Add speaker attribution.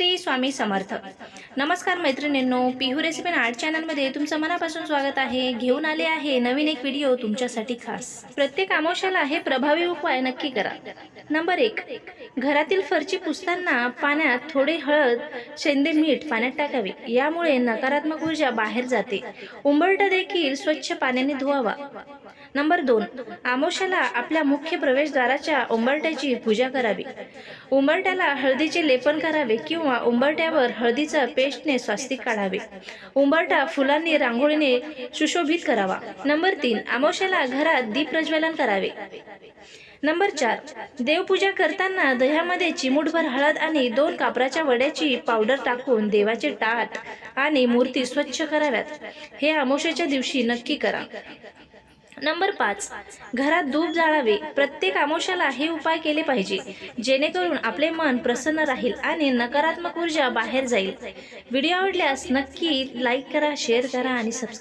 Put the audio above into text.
Speaker 1: श्री स्वामी समर्थ. नमस्कार मैत्रिणींनो पिहू recipe and art चॅनलमध्ये तुमचं मनापासून स्वागत आहे. घेऊन आले आहे नवीन एक व्हिडिओ तुमच्यासाठी खास. प्रत्येक आमोशाला हे प्रभावी उपाय नक्की करा. नंबर एक घरातील फरची पुसताना पाण्यात थोडे हळद शेंदे मीठ पाण्यात टाकावे. यामुळे नकारात्मक ऊर्जा बाहेर जाते. उंबरटा देखील स्वच्छ पाण्याने धुवावा. नंबर दोन आमोशाला आपल्या मुख्य प्रवेशद्वाराच्या उंबरट्याची पूजा करावी. उंबरट्याला हळदीचे लेपन करावे किंवा उंबरट्यावर हळदीचा पेस्टने स्वास्तिक काढावे. उंबरटा फुलांनी रांगोळीने सुशोभित करावा. नंबर तीन आमोशाला घरात दीप प्रज्वलन करावे. नंबर चार देवपूजा करताना दह्यामध्ये चिमूटभर हळद आणि दोन कापराच्या वड्याची पावडर टाकून देवाचे टाट आणि मूर्ती स्वच्छ कराव्यात. हे आमोशाच्या दिवशी नक्की करा. नंबर पाच. घरात धूप जाळावे. प्रत्येक आमोशाला हे उपाय केले पाहिजे. जेणेकरून आपले मन प्रसन्न राहील आणि नकारात्मक ऊर्जा बाहेर जाईल. व्हिडिओ आवडल्यास नक्की लाईक करा शेअर करा आणि सबस्क्राईब